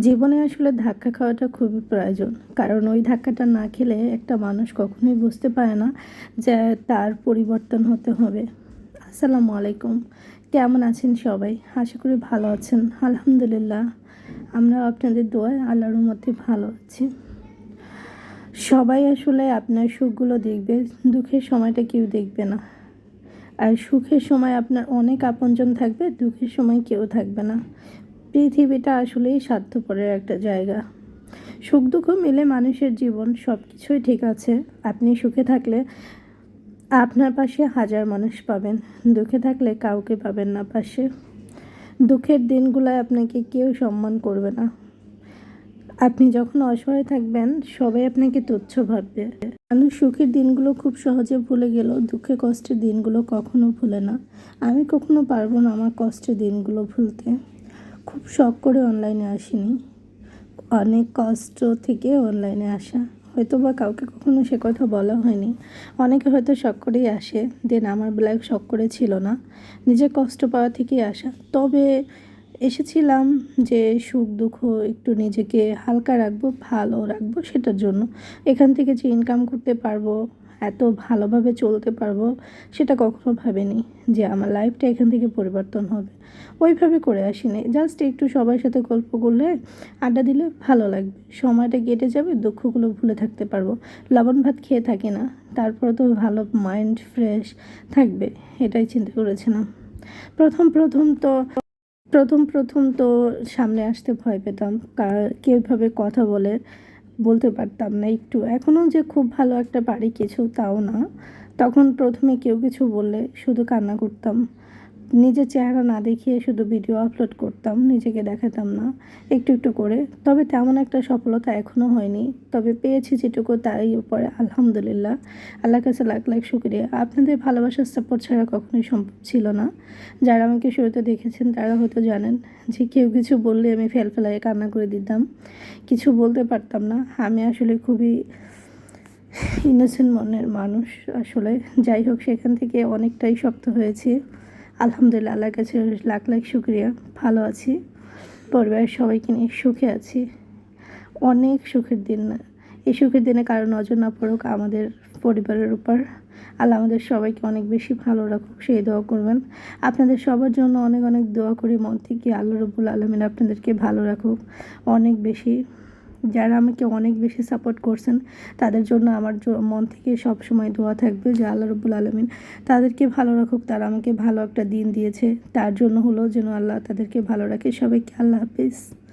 জীবনে আসলে ধাক্কা খাওয়াটা খুবই প্রয়োজন। কারণ ওই ধাক্কাটা না খেলে একটা মানুষ কখনোই বুঝতে পারে না যে তার পরিবর্তন হতে হবে। আসসালামু আলাইকুম। কেমন আছেন সবাই? আশা করি ভালো আছেন। আলহামদুলিল্লাহ। আমরা আপনাদের দোয়ায় আল্লাহর মধ্যে ভালো আছি। সবাই আসলে আপনার সুখগুলো দেখবে, দুঃখের সময়টা কেউ দেখবে না। আর সুখের সময় আপনার অনেক আপনজন থাকবে, দুঃখের সময় কেউ থাকবে না। পৃথিবীটা আসলেই স্বার্থপরের একটা জায়গা। সুখ দুঃখ মিলে মানুষের জীবন সব কিছুই ঠিক আছে। আপনি সুখে থাকলে আপনার পাশে হাজার মানুষ পাবেন। দুঃখে থাকলে কাউকে পাবেন না পাশে। দুঃখের দিনগুলোয় আপনাকে কেউ সম্মান করবে না। আপনি যখন অসহায় থাকবেন, সবাই আপনাকে তুচ্ছ ভাববে। মানুষ সুখের দিনগুলো খুব সহজে ভুলে গেলেও দুঃখে কষ্টের দিনগুলো কখনো ভুলে না। আমি কখনো পারব না আমার কষ্টের দিনগুলো ভুলতে। খুব শখ করে অনলাইনে আসিনি। অনেক কষ্ট থেকে অনলাইনে আসা। হয়তো বা কাউকে কখনো সে কথা বলা হয়নি। অনেকে হয়তো শখ করেই আসে। দেন আমার বেলায় শখ করে ছিল না। নিজের কষ্ট পাওয়া থেকেই আসা। তবে এসেছিলাম যে সুখ দুঃখ একটু নিজেকে হালকা রাখব, ভালো রাখব সেটার জন্য। এখান থেকে যে ইনকাম করতে পারব এত ভালোভাবে চলতে পারব সেটা কখনো ভাবিনি যে আমার লাইফটা এখান থেকে পরিবর্তন হবে। ওইভাবে করে আসিনি। জাস্ট একটু সবার সাথে গল্প করলে, আড্ডা দিলে ভালো লাগবে। সময়টা কেটে যাবে, দুঃখগুলো ভুলে থাকতে পারব। লবণ ভাত খেয়ে থাকি না, তারপরে তো ভালো মাইন্ড ফ্রেশ থাকবে, এটাই চিন্তা করেছিলাম। প্রথম প্রথম তো, প্রথম প্রথম তো সামনে আসতে ভয় পেতাম। কা- কীভাবে কথা বলে বলতে পারতাম না একটু। এখনও যে খুব ভালো একটা পারি কিছু তাও না। তখন প্রথমে কেউ কিছু বললে শুধু কান্না করতাম। নিজের চেহারা না দেখিয়ে শুধু ভিডিও আপলোড করতাম, নিজেকে দেখাতাম না, একটু একটু করে। তবে তেমন একটা সফলতা এখনও হয়নি। তবে পেয়েছি যেটুকু, তারই উপরে আলহামদুলিল্লাহ। আল্লাহ কাছে লাখ লাখ শুক্রিয়া। আপনাদের ভালোবাসার সাপোর্ট ছাড়া কখনোই সম্ভব ছিল না। যারা আমাকে শুরুতে দেখেছেন, তারা হয়তো জানেন যে কেউ কিছু বললে আমি ফেল ফেলায় কান্না করে দিতাম। কিছু বলতে পারতাম না। আমি আসলে খুবই ইনোসেন্ট মনের মানুষ আসলে। যাই হোক, সেখান থেকে অনেকটাই শক্ত হয়েছি। আলহামদুলিল্লাহ, আল্লাহর কাছে লাখ লাখ শুক্রিয়া। ভালো আছি, পরিবারের সবাইকে নিয়ে সুখে আছি। অনেক সুখের দিন না এই সুখের দিনে কারও নজর না পড়ুক আমাদের পরিবারের উপর। আল্লাহ আমাদের সবাইকে অনেক বেশি ভালো রাখুক, সেই দোয়া করবেন। আপনাদের সবার জন্য অনেক অনেক দোয়া করি, মন থেকে আল্লাহ রবুল আলমিন আপনাদেরকে ভালো রাখুক, অনেক বেশি। যারা আমাকে অনেক বেশি সাপোর্ট করছেন, তাদের জন্য আমার মন থেকে সব সময় দোয়া থাকবে যে আল্লাহ রবুল আলমিন তাদেরকে ভালো রাখুক, তারা আমাকে ভালো একটা দিন দিয়েছে। তার জন্য হলো যেন আল্লাহ তাদেরকে ভালো রাখে। সবাইকে আল্লাহ হাফিজ।